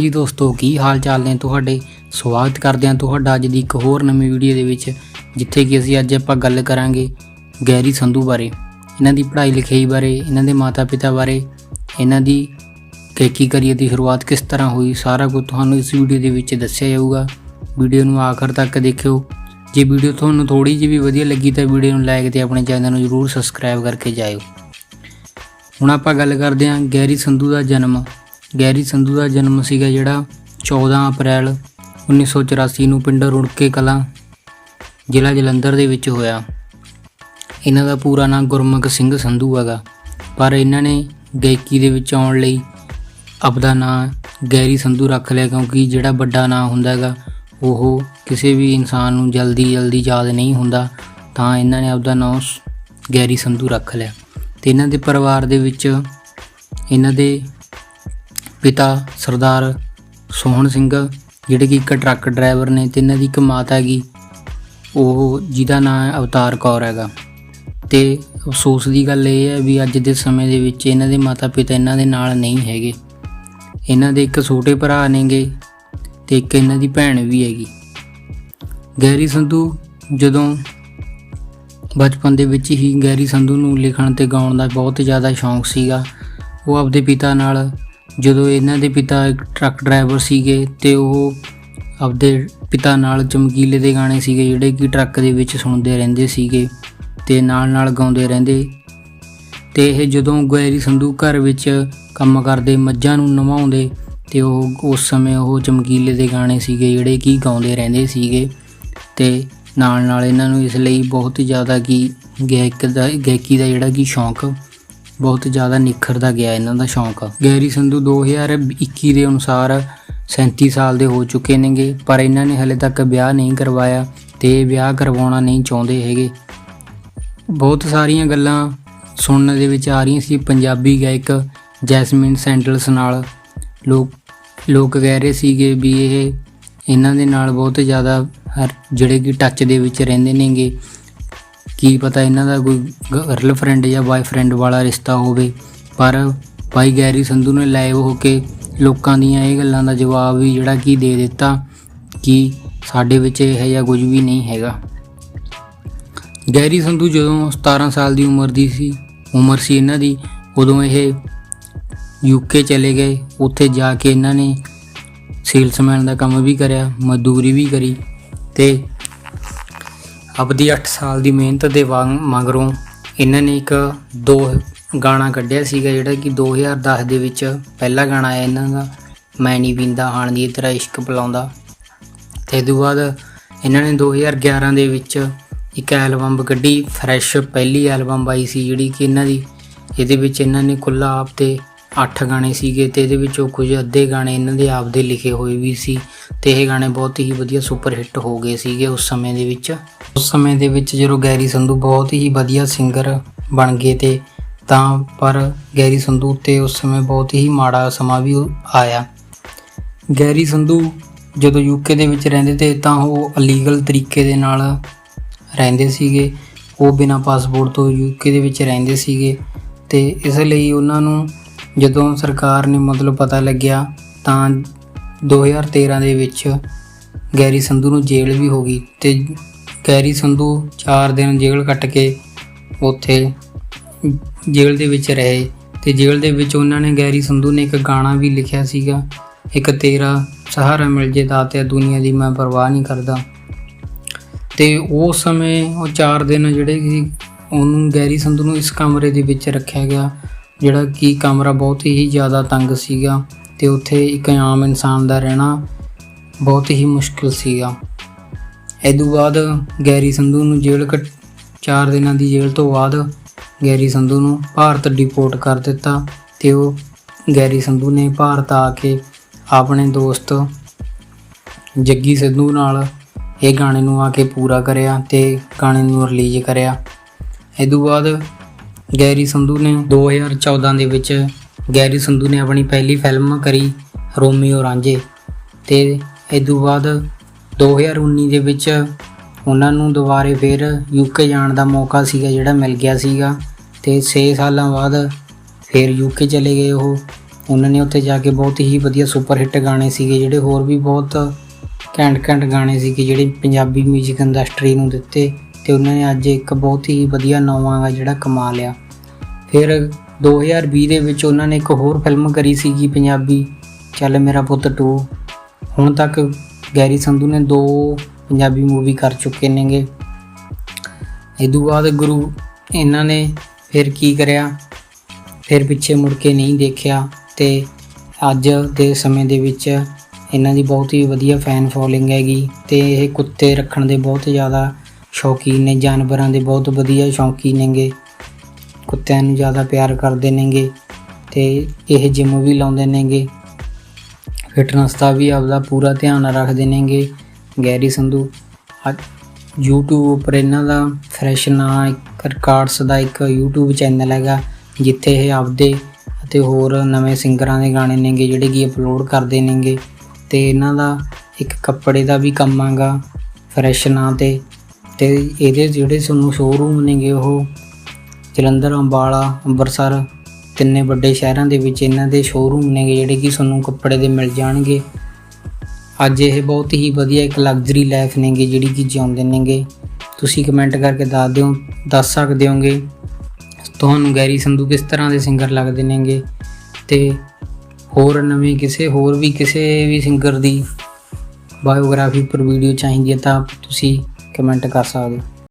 ਜੀ ਦੋਸਤੋ, ਕੀ ਹਾਲ ਚਾਲ ਨੇ ਤੁਹਾਡੇ? ਸਵਾਗਤ ਕਰਦੇ ਹਾਂ ਤੁਹਾਡਾ ਅੱਜ ਦੀ ਇੱਕ ਹੋਰ ਨਵੀਂ ਵੀਡੀਓ ਦੇ ਵਿੱਚ, ਜਿੱਥੇ ਕਿ ਅਸੀਂ ਅੱਜ ਆਪਾਂ ਗੱਲ ਕਰਾਂਗੇ ਗੈਰੀ ਸੰਧੂ ਬਾਰੇ, ਇਹਨਾਂ ਦੀ ਪੜ੍ਹਾਈ ਲਿਖਾਈ ਬਾਰੇ, ਇਹਨਾਂ ਦੇ ਮਾਤਾ-ਪਿਤਾ ਬਾਰੇ, ਇਹਨਾਂ ਦੀ ਗਾਇਕੀ ਕਰੀਅਰ ਦੀ ਸ਼ੁਰੂਆਤ ਕਿਸ ਤਰ੍ਹਾਂ ਹੋਈ, ਸਾਰਾ ਕੁਝ ਤੁਹਾਨੂੰ ਇਸ ਵੀਡੀਓ ਦੇ ਵਿੱਚ ਦੱਸਿਆ ਜਾਊਗਾ। ਵੀਡੀਓ ਨੂੰ ਆਖਰ ਤੱਕ ਦੇਖਿਓ। ਜੇ ਵੀਡੀਓ ਤੁਹਾਨੂੰ ਥੋੜੀ ਜਿਹੀ ਵੀ ਵਧੀਆ ਲੱਗੀ ਤਾਂ ਵੀਡੀਓ ਨੂੰ ਲਾਈਕ ਤੇ ਆਪਣੇ ਚੈਨਲ ਨੂੰ ਜਰੂਰ ਸਬਸਕ੍ਰਾਈਬ ਕਰਕੇ ਜਾਇਓ। ਹੁਣ ਆਪਾਂ ਗੱਲ ਕਰਦੇ ਹਾਂ ਗੈਰੀ ਸੰਧੂ ਦਾ ਜਨਮ ਗੈਰੀ ਸੰਧੂ ਦਾ ਜਨਮ ਸੀਗਾ ਜਿਹੜਾ 14 ਅਪ੍ਰੈਲ 1984 ਨੂੰ ਪਿੰਡ ਰੁੜਕੇ ਕਲਾਂ, ਜ਼ਿਲ੍ਹਾ ਜਲੰਧਰ ਦੇ ਵਿੱਚ ਹੋਇਆ। ਇਹਨਾਂ ਦਾ ਪੂਰਾ ਨਾਮ ਗੁਰਮੁਖ ਸਿੰਘ ਸੰਧੂ ਹੈਗਾ। ਪਰ ਇਹਨਾਂ ਨੇ ਗਾਇਕੀ ਦੇ ਵਿੱਚ ਆਉਣ ਲਈ ਆਪਦਾ ਨਾਮ ਗੈਰੀ ਸੰਧੂ ਰੱਖ ਲਿਆ ਕਿਉਂਕਿ ਜਿਹੜਾ ਵੱਡਾ ਨਾਮ ਹੁੰਦਾ ਹੈਗਾ, ਉਹ ਕਿਸੇ ਵੀ ਇਨਸਾਨ ਨੂੰ ਜਲਦੀ ਜਲਦੀ ਯਾਦ ਨਹੀਂ ਹੁੰਦਾ, ਤਾਂ ਇਹਨਾਂ ਨੇ ਆਪਦਾ ਨਾਮ ਗੈਰੀ ਸੰਧੂ ਰੱਖ ਲਿਆ। ਤੇ ਇਹਨਾਂ ਦੇ ਪਰਿਵਾਰ ਦੇ ਵਿੱਚ ਇਹਨਾਂ ਦੇ ਪਿਤਾ ਸਰਦਾਰ ਸੋਹਣ ਸਿੰਘ, ਜਿਹੜੇ ਕਿ ਇੱਕ ਟਰੱਕ ਡਰਾਈਵਰ ਨੇ ਤੇ ਇਹਨਾਂ ਦੀ ਇੱਕ ਮਾਤਾ ਹੈਗੀ, ਉਹ ਜਿਹਦਾ ਨਾਮ ਅਵਤਾਰ ਕੌਰ ਹੈਗਾ। ਤੇ ਅਫਸੋਸ ਦੀ ਗੱਲ ਇਹ ਹੈ ਵੀ ਅੱਜ ਦੇ ਸਮੇਂ ਦੇ ਵਿੱਚ ਇਹਨਾਂ ਦੇ ਮਾਤਾ ਪਿਤਾ ਇਹਨਾਂ ਦੇ ਨਾਲ ਨਹੀਂ ਹੈਗੇ। ਇਹਨਾਂ ਦੇ ਇੱਕ ਛੋਟੇ ਭਰਾ ਨੇਗੇ ਤੇ ਇੱਕ ਇਹਨਾਂ ਦੀ ਭੈਣ ਵੀ ਹੈਗੀ। ਗੈਰੀ ਸੰਧੂ ਜਦੋਂ ਬਚਪਨ ਦੇ ਵਿੱਚ ਹੀ ਗੈਰੀ ਸੰਧੂ ਨੂੰ ਲਿਖਣ ਤੇ ਗਾਉਣ ਦਾ ਬਹੁਤ ਜ਼ਿਆਦਾ ਸ਼ੌਂਕ ਸੀਗਾ, ਉਹ ਆਪਦੇ ਪਿਤਾ ਨਾਲ ਜਦੋਂ ਇਹਨਾਂ ਦੇ ਪਿਤਾ ਇੱਕ ਟਰੱਕ ਡਰਾਈਵਰ ਸੀਗੇ ਤੇ ਉਹ ਆਪਦੇ ਪਿਤਾ ਨਾਲ ਚਮਕੀਲੇ ਦੇ ਗਾਣੇ ਸੀਗੇ, ਜਿਹੜੇ ਕਿ ਟਰੱਕ ਦੇ ਵਿੱਚ ਸੁਣਦੇ ਰਹਿੰਦੇ ਸੀਗੇ ਤੇ ਨਾਲ ਨਾਲ ਗਾਉਂਦੇ ਰਹਿੰਦੇ। ਤੇ ਇਹ ਜਦੋਂ ਗੈਰੀ ਸੰਧੂ ਘਰ ਵਿੱਚ ਕੰਮ ਕਰਦੇ, ਮੱਝਾਂ ਨੂੰ ਨਵਾਉਂਦੇ ਤੇ ਉਹ ਉਸ ਸਮੇਂ ਉਹ ਚਮਕੀਲੇ ਦੇ ਗਾਣੇ ਸੀਗੇ, ਜਿਹੜੇ ਕਿ ਗਾਉਂਦੇ ਰਹਿੰਦੇ ਸੀਗੇ। ਤੇ ਨਾਲ ਨਾਲ ਇਹਨਾਂ ਨੂੰ ਇਸ ਲਈ ਬਹੁਤ ਹੀ ਜ਼ਿਆਦਾ ਕਿ ਗਾਇਕ ਦਾ, ਗਾਇਕੀ ਦਾ ਜਿਹੜਾ ਕਿ ਸ਼ੌਂਕ ਬਹੁਤ ਜ਼ਿਆਦਾ ਨਿਖਰਦਾ ਗਿਆ ਇਹਨਾਂ ਦਾ ਸ਼ੌਂਕ। ਗੈਰੀ ਸੰਧੂ 2021 ਦੇ ਅਨੁਸਾਰ 37 ਸਾਲ ਦੇ ਹੋ ਚੁੱਕੇ ਨੇਗੇ, ਪਰ ਇਹਨਾਂ ਨੇ ਹਲੇ ਤੱਕ ਵਿਆਹ ਨਹੀਂ ਕਰਵਾਇਆ ਤੇ ਵਿਆਹ ਕਰਵਾਉਣਾ ਨਹੀਂ ਚਾਹੁੰਦੇ ਹੈਗੇ। ਬਹੁਤ ਸਾਰੀਆਂ ਗੱਲਾਂ ਸੁਣਨ ਦੇ ਵਿੱਚ ਆ ਰਹੀਆਂ ਸੀ। ਪੰਜਾਬੀ ਗਾਇਕ ਜੈਸਮਿਨ ਸੈਂਡਲਸ ਨਾਲ ਲੋਕ ਲੋਕ ਕਹਿ ਰਹੇ ਸੀਗੇ ਵੀ ਇਹ ਇਹਨਾਂ ਦੇ ਨਾਲ ਬਹੁਤ ਜ਼ਿਆਦਾ ਜਿਹੜੇ ਕਿ ਟੱਚ ਦੇ ਵਿੱਚ ਰਹਿੰਦੇ ਨੇਗੇ। ਕੀ ਪਤਾ ਇਹਨਾਂ ਦਾ ਕੋਈ ਗਰਲਫ੍ਰੈਂਡ ਜਾਂ ਬॉयਫ੍ਰੈਂਡ ਵਾਲਾ ਰਿਸ਼ਤਾ ਹੋਵੇ। ਪਰ ਭਾਈ ਗੈਰੀ ਸੰਧੂ ਨੇ ਲਾਈਵ ਹੋ ਕੇ ਲੋਕਾਂ ਦੀਆਂ ਇਹ ਗੱਲਾਂ ਦਾ ਜਵਾਬ ਵੀ ਜਿਹੜਾ ਕਿ ਦੇ ਦਿੱਤਾ ਕਿ ਸਾਡੇ ਵਿੱਚ ਇਹ ਜਿਹਾ ਕੁਝ ਵੀ ਨਹੀਂ ਹੈਗਾ। ਗੈਰੀ ਸੰਧੂ ਜਦੋਂ 17 ਸਾਲ ਦੀ ਉਮਰ ਦੀ ਸੀ, ਉਮਰ ਸੀ ਇਹਨਾਂ ਦੀ, ਉਦੋਂ ਇਹ ਯੂਕੇ ਚਲੇ ਗਏ। ਉੱਥੇ ਜਾ ਕੇ ਇਹਨਾਂ ਨੇ ਸੇਲਸਮੈਨ ਦਾ ਕੰਮ ਵੀ ਕਰਿਆ, ਮਜ਼ਦੂਰੀ ਵੀ ਕਰੀ ਤੇ ਆਪਦੀ 8 ਸਾਲ ਦੀ ਮਿਹਨਤ ਦੇ ਵਾਂਗ- ਮਗਰੋਂ ਇਹਨਾਂ ਨੇ ਇੱਕ ਦੋ ਗਾਣਾ ਕੱਢਿਆ ਸੀਗਾ, ਜਿਹੜਾ ਕਿ 2010 ਦੇ ਵਿੱਚ ਪਹਿਲਾ ਗਾਣਾ ਆਇਆ ਇਹਨਾਂ ਦਾ, ਮੈਂ ਨਹੀਂ ਪੀਂਦਾ, ਹਾਣ ਦੀ ਤਰ੍ਹਾਂ ਇਸ਼ਕ ਪਲਾਉਂਦਾ ਤੇ ਇਹ ਤੋਂ ਬਾਅਦ ਇਹਨਾਂ ਨੇ 2011 ਦੇ ਵਿੱਚ ਇੱਕ ਐਲਬਮ ਕੱਢੀ, ਫਰੈਸ਼ ਪਹਿਲੀ ਐਲਬਮ ਆਈ ਸੀ ਜਿਹੜੀ ਕਿ ਇਹਨਾਂ ਦੀ, ਇਹਦੇ ਵਿੱਚ ਇਹਨਾਂ ਨੇ ਕੁੱਲਾ ਆਪ ਤੇ 8 ਗਾਣੇ ਸੀਗੇ ਤੇ ਇਹਦੇ ਵਿੱਚੋਂ ਕੁਝ ਅੱਧੇ ਗਾਣੇ ਇਹਨਾਂ ਦੇ ਆਪਦੇ ਲਿਖੇ ਹੋਏ ਵੀ ਸੀ ਤੇ ਇਹ ਗਾਣੇ ਬਹੁਤ ਹੀ ਵਧੀਆ ਸੁਪਰ ਹਿੱਟ ਹੋ ਗਏ ਸੀਗੇ ਉਸ ਸਮੇਂ ਦੇ ਵਿੱਚ। ਉਸ ਸਮੇਂ ਦੇ ਵਿੱਚ ਜਦੋਂ ਗੈਰੀ ਸੰਧੂ ਬਹੁਤ ਹੀ ਵਧੀਆ ਸਿੰਗਰ ਬਣ ਗਏ ਤੇ ਤਾਂ ਪਰ ਗੈਰੀ ਸੰਧੂ ਤੇ ਉਸ ਸਮੇਂ ਬਹੁਤ ਹੀ ਮਾੜਾ ਸਮਾਂ ਵੀ ਆਇਆ। ਗੈਰੀ ਸੰਧੂ ਜਦੋਂ ਯੂਕੇ ਦੇ ਵਿੱਚ ਰਹਿੰਦੇ ਤੇ ਤਾਂ ਉਹ ਅਲੀਗਲ ਤਰੀਕੇ ਦੇ ਨਾਲ ਰਹਿੰਦੇ ਸੀਗੇ। ਉਹ ਬਿਨਾਂ ਪਾਸਪੋਰਟ ਤੋਂ ਯੂਕੇ ਦੇ ਵਿੱਚ ਰਹਿੰਦੇ ਸੀਗੇ ਤੇ ਇਸ ਲਈ ਉਹਨਾਂ ਨੂੰ ਜਦੋਂ ਸਰਕਾਰ ਨੇ ਮਤਲਬ ਪਤਾ ਲੱਗਿਆ ਤਾਂ 2013 ਦੇ ਵਿੱਚ ਗੈਰੀ ਸੰਧੂ ਨੂੰ ਜੇਲ੍ਹ ਵੀ ਹੋ ਗਈ ਤੇ ਗੈਰੀ ਸੰਧੂ 4 ਦਿਨ ਜੇਲ੍ਹ ਕੱਟ ਕੇ ਉੱਥੇ ਜੇਲ੍ਹ ਦੇ ਵਿੱਚ ਰਹੇ ਤੇ ਜੇਲ੍ਹ ਦੇ ਵਿੱਚ ਉਹਨਾਂ ਨੇ ਗੈਰੀ ਸੰਧੂ ਨੇ ਇੱਕ ਗਾਣਾ ਵੀ ਲਿਖਿਆ ਸੀਗਾ, ਇੱਕ ਤੇਰਾ ਸਹਾਰਾ ਮਿਲ ਜੇ ਦਾਤਿਆ ਦੁਨੀਆ ਦੀ ਮੈਂ ਪਰਵਾਹ ਨਹੀਂ ਕਰਦਾ। ਤੇ ਉਸ ਸਮੇਂ ਉਹ 4 ਦਿਨ ਜਿਹੜੇ ਕਿ ਉਹਨੂੰ ਗੈਰੀ ਸੰਧੂ ਨੂੰ ਇਸ ਕਮਰੇ ਦੇ ਵਿੱਚ ਰੱਖਿਆ ਗਿਆ। ਜਿਹੜਾ ਕਿ ਕਮਰਾ ਬਹੁਤ ਹੀ ਜ਼ਿਆਦਾ ਤੰਗ ਸੀਗਾ ਤੇ ਉੱਥੇ ਇੱਕ ਆਮ ਇਨਸਾਨ ਦਾ ਰਹਿਣਾ ਬਹੁਤ ਹੀ ਮੁਸ਼ਕਲ ਸੀਗਾ। ਇਹ ਤੋਂ ਬਾਅਦ ਗੈਰੀ ਸੰਧੂ ਨੂੰ ਜੇਲ੍ਹ ਕੱਟ 4 ਦਿਨਾਂ ਦੀ ਜੇਲ੍ਹ ਤੋਂ ਬਾਅਦ ਗੈਰੀ ਸੰਧੂ ਨੂੰ ਭਾਰਤ ਡਿਪੋਰਟ ਕਰ ਦਿੱਤਾ ਤੇ ਉਹ ਗੈਰੀ ਸੰਧੂ ਨੇ ਭਾਰਤ ਆ ਕੇ ਆਪਣੇ ਦੋਸਤ ਜੱਗੀ ਸਿੱਧੂ ਨਾਲ ਇਹ ਗਾਣੇ ਨੂੰ ਆ ਕੇ ਪੂਰਾ ਕਰਿਆ ਤੇ ਗਾਣੇ ਨੂੰ ਰਿਲੀਜ਼ ਕਰਿਆ। ਇਹ ਤੋਂ ਬਾਅਦ ਗੈਰੀ ਸੰਧੂ ਨੇ 2014 ਦੇ ਵਿੱਚ ਗੈਰੀ ਸੰਧੂ ਨੇ ਆਪਣੀ ਪਹਿਲੀ ਫਿਲਮ ਕਰੀ ਰੋਮੀਓ ਰਾਂਝੇ ਤੇ ਇਹ ਤੋਂ ਬਾਅਦ 2019 ਦੇ ਵਿੱਚ ਉਹਨਾਂ ਨੂੰ ਦੁਬਾਰੇ ਫਿਰ ਯੂਕੇ ਜਾਣ ਦਾ ਮੌਕਾ ਸੀਗਾ, ਜਿਹੜਾ ਮਿਲ ਗਿਆ ਸੀਗਾ ਤੇ 6 ਸਾਲਾਂ ਬਾਅਦ ਫਿਰ ਯੂਕੇ ਚਲੇ ਗਏ ਉਹ। ਉਹਨਾਂ ਨੇ ਉੱਥੇ ਜਾ ਕੇ ਬਹੁਤ ਹੀ ਵਧੀਆ ਸੁਪਰ ਹਿੱਟ ਗਾਣੇ ਸੀਗੇ, ਜਿਹੜੇ ਹੋਰ ਵੀ ਬਹੁਤ ਘੈਂਟ ਘੈਂਟ ਗਾਣੇ ਸੀਗੇ, ਜਿਹੜੇ ਪੰਜਾਬੀ 뮤직 ਇੰਡਸਟਰੀ ਨੂੰ ਦਿੱਤੇ। ਤੇ ਉਹਨਾਂ ਨੇ ਅੱਜ ਇੱਕ ਬਹੁਤ ਹੀ ਵਧੀਆ ਨਵਾਂ ਗਾ ਜਿਹੜਾ ਕਮਾ ਲਿਆ। ਫਿਰ 2020 ਦੇ ਵਿੱਚ ਉਹਨਾਂ ਨੇ ਇੱਕ ਹੋਰ ਫਿਲਮ ਕਰੀ ਸੀਗੀ ਪੰਜਾਬੀ, ਚੱਲ ਮੇਰਾ ਪੁੱਤ 2 ਹੁਣ ਤੱਕ ਗੈਰੀ ਸੰਧੂ ਨੇ ਦੋ ਪੰਜਾਬੀ ਮੂਵੀ ਕਰ ਚੁੱਕੇ ਨੇਗੇ। ਇਦੋਂ ਬਾਅਦ ਗੁਰੂ ਇਹਨਾਂ ਨੇ ਫਿਰ ਕੀ ਕਰਿਆ? ਫਿਰ ਪਿੱਛੇ ਮੁੜ ਕੇ ਨਹੀਂ ਦੇਖਿਆ ਤੇ ਅੱਜ ਦੇ ਸਮੇਂ ਦੇ ਵਿੱਚ ਇਹਨਾਂ ਦੀ ਬਹੁਤ ਹੀ ਵਧੀਆ ਫੈਨ ਫੋਲੋਇੰਗ ਹੈਗੀ ਤੇ ਇਹ ਕੁੱਤੇ ਰੱਖਣ ਦੇ ਬਹੁਤ ਜ਼ਿਆਦਾ ਸ਼ੌਕੀਨ ਨੇ, ਜਾਨਵਰਾਂ ਦੇ ਬਹੁਤ ਵਧੀਆ ਸ਼ੌਕੀ ਨੇਗੇ। ਕੁੱਤਿਆਂ ਨੂੰ ਜ਼ਿਆਦਾ ਪਿਆਰ ਕਰਦੇ ਨੇਗੇ ਤੇ ਇਹ ਜਿਮ ਵੀ ਲਾਉਂਦੇ ਨੇਗੇ। ਫਿਟਨੈਸ ਦਾ ਵੀ ਆਪਦਾ ਪੂਰਾ ਧਿਆਨ ਰੱਖਦੇ ਨੇਗੇ। ਗੈਰੀ ਸੰਧੂ, ਅੱਜ YouTube ਉੱਪਰ ਇਹਨਾਂ ਦਾ ਫਰੈਸ਼ ਨਾਂ, ਇੱਕ ਰਿਕਾਰਡਸ ਦਾ ਇੱਕ YouTube ਚੈਨਲ ਹੈਗਾ, ਜਿੱਥੇ ਇਹ ਆਪਦੇ ਅਤੇ ਹੋਰ ਨਵੇਂ ਸਿੰਗਰਾਂ ਦੇ ਗਾਣੇ ਨੇਗੇ, ਜਿਹੜੇ ਕਿ ਅਪਲੋਡ ਕਰਦੇ ਨੇਗੇ। ਤੇ ਇਹਨਾਂ ਦਾ ਇੱਕ ਕੱਪੜੇ ਦਾ ਵੀ ਕੰਮ ਹੈਗਾ ਫਰੈਸ਼ ਨਾਂ ਤੇ। ਤੇ ਇਹਦੇ ਜਿਹੜੇ ਤੁਹਾਨੂੰ ਸ਼ੋਰੂਮ ਨੇਗੇ ਉਹ ਜਲੰਧਰ, ਅੰਬਾਲਾ, ਅੰਮ੍ਰਿਤਸਰ, ਤਿੰਨੇ ਵੱਡੇ ਸ਼ਹਿਰਾਂ ਦੇ ਵਿੱਚ ਇਹਨਾਂ ਦੇ ਸ਼ੋਰੂਮ ਨੇਗੇ ਜਿਹੜੇ ਕਿ ਤੁਹਾਨੂੰ ਕੱਪੜੇ ਦੇ ਮਿਲ ਜਾਣਗੇ। ਅੱਜ ਇਹ ਬਹੁਤ ਹੀ ਵਧੀਆ ਇੱਕ ਲਗਜ਼ਰੀ ਲਾਈਫ ਨੇਗੇ ਜਿਹੜੀ ਕਿ ਜਿਉਂਦੇ ਨੇਗੇ। ਤੁਸੀਂ ਕਮੈਂਟ ਕਰਕੇ ਦੱਸ ਦਿਓ, ਦੱਸ ਸਕਦੇ ਹੋਗੇ। ਤੁਹਾਨੂੰ ਗੈਰੀ ਸੰਧੂ ਕਿਸ ਤਰ੍ਹਾਂ ਦੇ ਸਿੰਗਰ ਲੱਗਦੇ ਨੇਗੇ? ਤੇ ਹੋਰ ਨਵੇਂ ਕਿਸੇ, ਹੋਰ ਵੀ ਕਿਸੇ ਵੀ ਸਿੰਗਰ ਦੀ ਬਾਇਓਗ੍ਰਾਫੀ ਪਰ ਵੀਡੀਓ ਚਾਹੀਦੀ ਹੈ ਤਾਂ ਤੁਸੀਂ ਕਮੈਂਟ ਕਰ ਸਕਦੇ ਹੋ।